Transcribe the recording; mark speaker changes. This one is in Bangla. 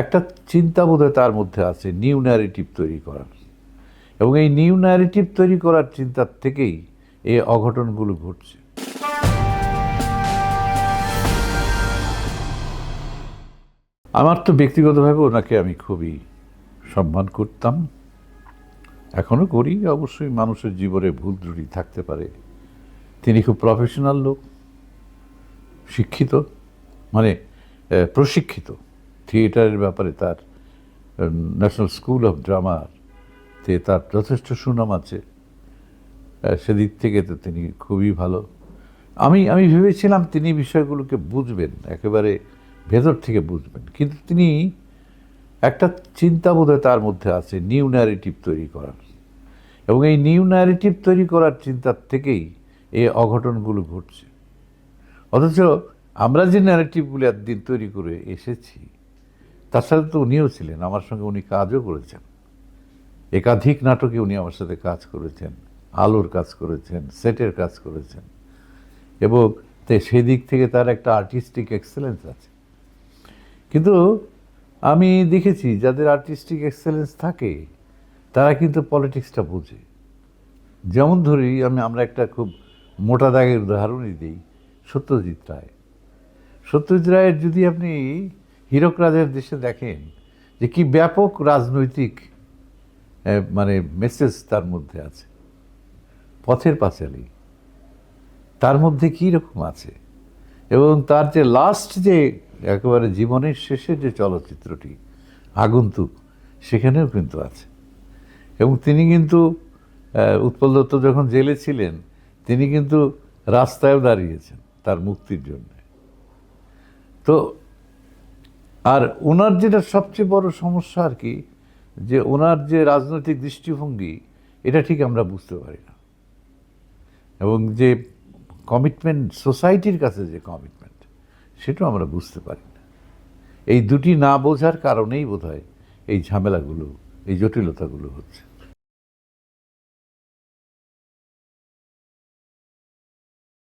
Speaker 1: একটা চিন্তা বোধহয় তার মধ্যে আছে, নিউ ন্যারেটিভ তৈরি করার। এবং এই নিউ ন্যারেটিভ তৈরি করার চিন্তার থেকেই এই অঘটনগুলো ঘটছে। আমার তো ব্যক্তিগতভাবে ওনাকে আমি খুবই সম্মান করতাম। এখনও করি, অবশ্যই মানুষের জীবনে ভুল ত্রুটি থাকতে পারে। তিনি খুব প্রফেশনাল লোক, শিক্ষিত মানে প্রশিক্ষিত। থিয়েটারের ব্যাপারে তার ন্যাশনাল স্কুল অফ ড্রামার তে তার যথেষ্ট সুনাম আছে। সেদিক থেকে তো তিনি খুবই ভালো। আমি আমি ভেবেছিলাম তিনি বিষয়গুলোকে বুঝবেন, একেবারে ভেতর থেকে বুঝবেন। কিন্তু তিনি একটা চিন্তা বোধহয় তার মধ্যে আছে, নিউ ন্যারেটিভ তৈরি করার। এবং এই নিউ ন্যারেটিভ তৈরি করার চিন্তার থেকেই এই অঘটনগুলো ঘটছে। অথচ আমরা যে ন্যারেটিভগুলো একদিন তৈরি করে এসেছি সাথে তো উনিও ছিলেন, আমার সঙ্গে উনি কাজও করেছেন। একাধিক নাটকে উনি আমার সাথে কাজ করেছেন, আলোর কাজ করেছেন, সেটের কাজ করেছেন। এবং সেই দিক থেকে তার একটা আর্টিস্টিক এক্সেলেন্স আছে। কিন্তু আমি দেখেছি, যাদের আর্টিস্টিক এক্সেলেন্স থাকে, তারা কিন্তু পলিটিক্সটা বোঝে। যেমন ধরি, আমি, আমরা একটা খুব মোটা দাগের উদাহরণই দিই, সত্যজিৎ রায়। সত্যজিৎ রায়ের যদি আপনি হীরক রাজের দেশে দেখেন যে কি ব্যাপক রাজনৈতিক মানে মেসেজ তার মধ্যে আছে। পথের পাঁচালী। তার মধ্যে কী রকম আছে? এবং তার যে লাস্ট যে, একেবারে জীবনের শেষে যে চলচ্চিত্রটি, আগন্তুক, সেখানেও কিন্তু আছে। এবং তিনি কিন্তু উৎপল দত্ত যখন জেলে ছিলেন, তিনি কিন্তু রাস্তায়ও দাঁড়িয়েছেন তার মুক্তির জন্য। তো আর ওনার যেটা সবচেয়ে বড় সমস্যা আর কি, যে ওনার যে রাজনৈতিক দৃষ্টিভঙ্গি, এটা ঠিক আমরা বুঝতে পারি না। এবং যে কমিটমেন্ট সোসাইটির কাছে যে কমিটমেন্ট সেটাও আমরা বুঝতে পারি না। এই দুটি না বোঝার কারণেই বোধহয় এই ঝামেলাগুলো, এই জটিলতাগুলো হচ্ছে।